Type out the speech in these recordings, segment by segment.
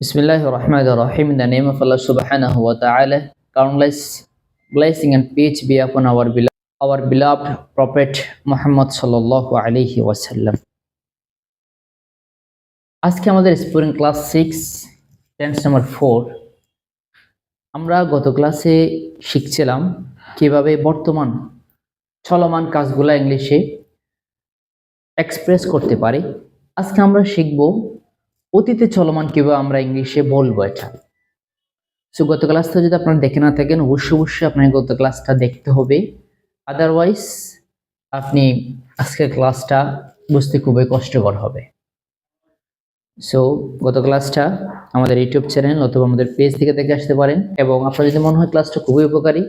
Bismillah ar-Rahman ar-Rahim. In the name of Allah subhanahu wa ta'ala, countless blessing and peace be upon our beloved, our beloved Prophet Muhammad sallallahu alayhi wasallam. আজকে আমাদের স্পুরিং class six tense number four আমরা গত ক্লাসে শিখছিলাম কীভাবে বর্তমান চলমান কাজগুলো ইংলিশে এক্সপ্রেস করতে পারি আজকে আমরা শিখব অতীতে চলমান কীভাবে আমরা ইংলিশে বলব এটা? সো গত ক্লাসটা যদি আপনারা দেখে না থাকেন, অবশ্যই অবশ্যই আপনাকে গত ক্লাসটা দেখতে হবে। আদারওয়াইজ আপনি আজকের ক্লাসটা বুঝতে খুবই কষ্টকর হবে। সো গত ক্লাসটা আমাদের ইউটিউব চ্যানেল অথবা আমাদের পেজ থেকে দেখে আসতে পারেন এবং আপনার যদি মনে হয় ক্লাসটা খুবই উপকারী,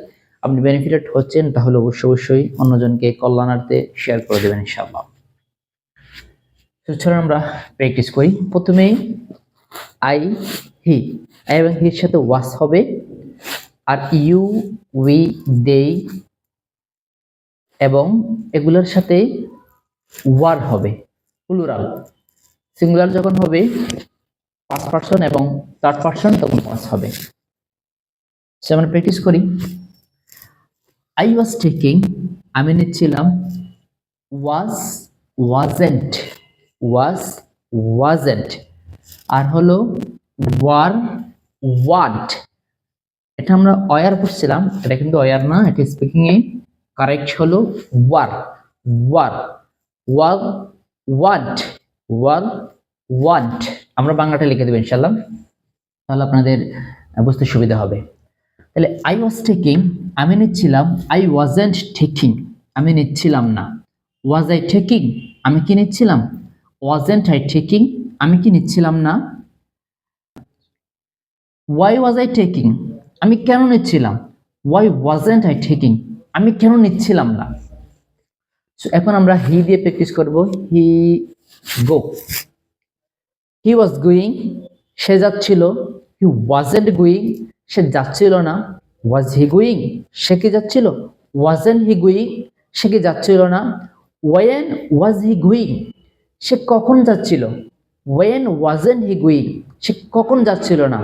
আপনি বেনিফিটেড হচ্ছেন, তাহলে অবশ্যই অবশ্যই অন্যজনকে কল্যাণার্থে শেয়ার করে দেবেন, ইনশাআল্লাহ। তো চলুন আমরা প্র্যাকটিস করি। প্রথমেই আই হি আই এবং হির সাথে ওয়াস হবে। আর ইউ উই দে এবং এগুলোর সাথে ওয়ার হবে। প্লুরাল সিঙ্গুলার যখন হবে পাঁচ পার্সন এবং থার্ড পার্সন তখন ওয়াস হবে। সে আমরা প্র্যাকটিস করি। আই ওয়াজ টেকিং আমি নিচ্ছিলাম ওয়াজ ওয়াজেন্ট ওয়াজ ওয়াজেন্ট আর হলো ওয়ার ওয়ান্ট এটা আমরা অয়ার পড়ছিলাম এটা কিন্তু অয়ার না, এটা স্পিকিং এ কারেক্ট হলো were were were weren't were weren't আমরা বাংলাটা লিখে দেবো ইনশাল্লাহ তাহলে আপনাদের বুঝতে সুবিধা হবে। তাহলে আই ওয়াজ টেকিং আমি নিচ্ছিলাম আই ওয়াজেন্ট টেকিং আমি নিচ্ছিলাম না। ওয়াজ আই টেকিং আমি কি নিচ্ছিলাম? ওয়াজেন্ট আই টেকিং আমি কি নিচ্ছিলাম না? ওয়াই ওয়াজ আই টেকিং আমি কেন নিচ্ছিলাম? ওয়াই ওয়াজেন্ট আই টেকিং আমি কেন নিচ্ছিলাম না? এখন আমরা হি দিয়ে প্র্যাকটিস করব। হি গো হি ওয়াজ গোয়িং সে যাচ্ছিল। হি ওয়াজেন্ট গোয়িং সে যাচ্ছিল না। ওয়াজ হি গোয়িং সে কি যাচ্ছিল? ওয়াজেন্ট হি গোয়িং সে কি যাচ্ছিল না? ওয়েন ওয়াজ হি গোয়িং সে কখন যাচ্ছিল? ওয়েন ওয়াজেন্ট হি গুইং সে কখন যাচ্ছিল না?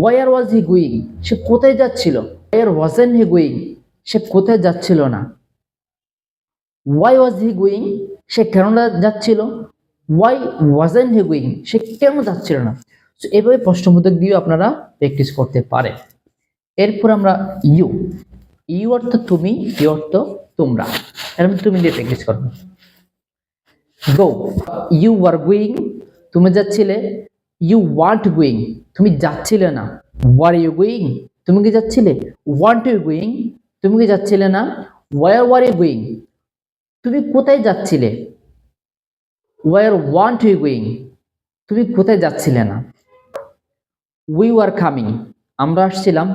ওয়ার ওয়াজ হি গুইং সে কোথায় যাচ্ছিল? ওয়ার ওয়াজেন্ট হি গুইং সে কোথায় যাচ্ছিল না? ওয়াই ওয়াজ হি গোয়িং সে কেন যাচ্ছিল? ওয়াই ওয়াজেন্ট হি গুইং সে কেন যাচ্ছিল না? তো এভাবে প্রশ্নবোধক দিয়েও আপনারা প্র্যাকটিস করতে পারেন। এরপর আমরা ইউ ইউ অর্থ তুমি ইউ অর্থ তোমরা। এরকম তুমি দিয়ে প্র্যাকটিস করব গো ইউ আর গোয়িং তুমি যাচ্ছিলে ইউ ওয়ান্ট গোয়িং তুমি যাচ্ছিলে না। ওয়ার ইউ গোয়িং তুমি কি যাচ্ছিলে? ওয়ান্ট ইউ গোয়িং তুমি কি যাচ্ছিলে না? ওয়ার ওয়ার ইউ গোয়িং তুমি কোথায় যাচ্ছিলে? ওয়ার ওয়ান্ট ইউ গোয়িং তুমি কোথায় যাচ্ছিলে না? উই ওয়ার কামিং আমরা আসছিলাম।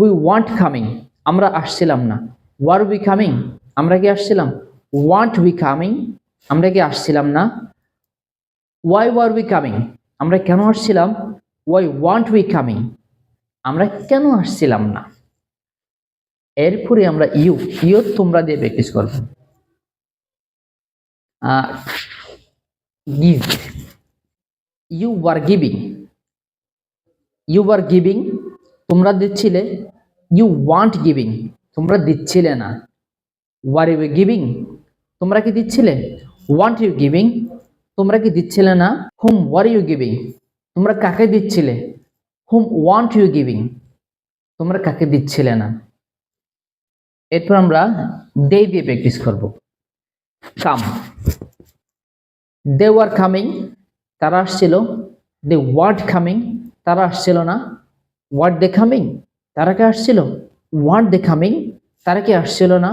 উই ওয়ান্ট কামিং আমরা আসছিলাম না। ওয়ার উই কামিং আমরা কি আসছিলাম? ওয়ান্ট উই কামিং আমরা কি আসছিলাম না? ওয়াই ওয়ার উই কামিং আমরা কেন আসছিলাম? ওয়াই ওয়ান্ট উই কামিং আমরা কেন আসছিলাম না? এরপরে আমরা ইউ ইউ তোমরা দিয়ে প্র্যাকটিস করব। Give you were giving you are giving তোমরা দিচ্ছিলে। ইউ ওয়ান্ট গিভিং তোমরা দিচ্ছিলে না। ওয়ার ইউ গিভিং তোমরা কি দিচ্ছিলে? ওয়ান্ট ইউ গিভিং তোমরা কি দিচ্ছিলে না? হুম ওয়ার ইউ গিভিং তোমরা কাকে দিচ্ছিলে? হুম ওয়ান্ট ইউ গিভিং তোমরা কাকে দিচ্ছিলে না? এরপর আমরা দে দিয়ে প্র্যাকটিস করব। কাম দে ওয়ার কামিং তারা আসছিল। দে ওয়ার্ড কামিং তারা আসছিল না। ওয়ার্ড দে কামিং তারা কে আসছিল? ওয়ার্ড দে কামিং তারা কি আসছিল না?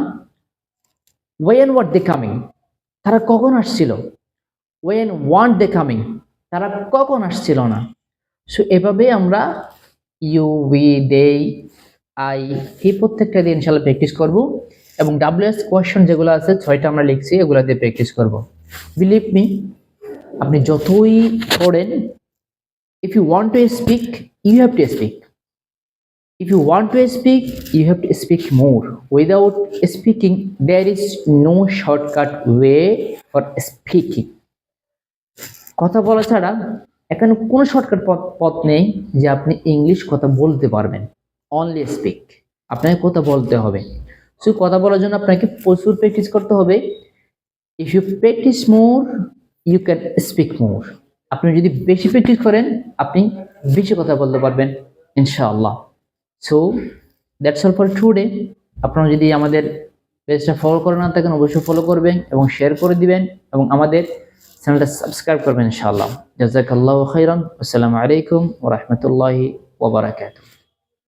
ওয়েন ওয়ার্ড দে কামিং তারা কখন আসছিল? ওয়েন ওয়ান্ট দে কামিং তারা কখন আসছিল না? সো এভাবে আমরা ইউ উই দে আই এই প্রত্যেকটা দিয়ে ইনশাল্লাহ প্র্যাকটিস করব এবং ডাব্লিউএস কোয়েশন যেগুলো আছে, ছয়টা আমরা লিখছি, এগুলো দিয়ে প্র্যাকটিস করব। বিলিভ মি আপনি যতই পড়েন, if you want to speak you have to speak if you want to speak, you have to speak more. Without speaking, there is no shortcut way for speaking. কথা বলা ছাড়া এখানে কোনো shortcut পথ পথ নেই যে আপনি ইংলিশ কথা বলতে পারবেন। অনলি স্পিক আপনাকে কথা বলতে হবে। সো কথা বলার জন্য আপনাকে প্রচুর প্র্যাকটিস করতে হবে। If you practice more you can speak more আপনি যদি বেশি প্র্যাকটিস করেন, আপনি বেশি কথা বলতে পারবেন, ইনশাআল্লাহ। So that's all for today আপনারা যদি আমাদের পেজটা ফলো করে না থাকেন, অবশ্যই ফলো করবেন এবং শেয়ার করে দিবেন এবং আমাদের চ্যানেলটা সাবস্ক্রাইব করবেন ইনশাআল্লাহ। জাজাকাল্লাহ খাইরান আসসালামু আলাইকুম ও রাহমাতুল্লাহি ওয়া বারাকাতুহু।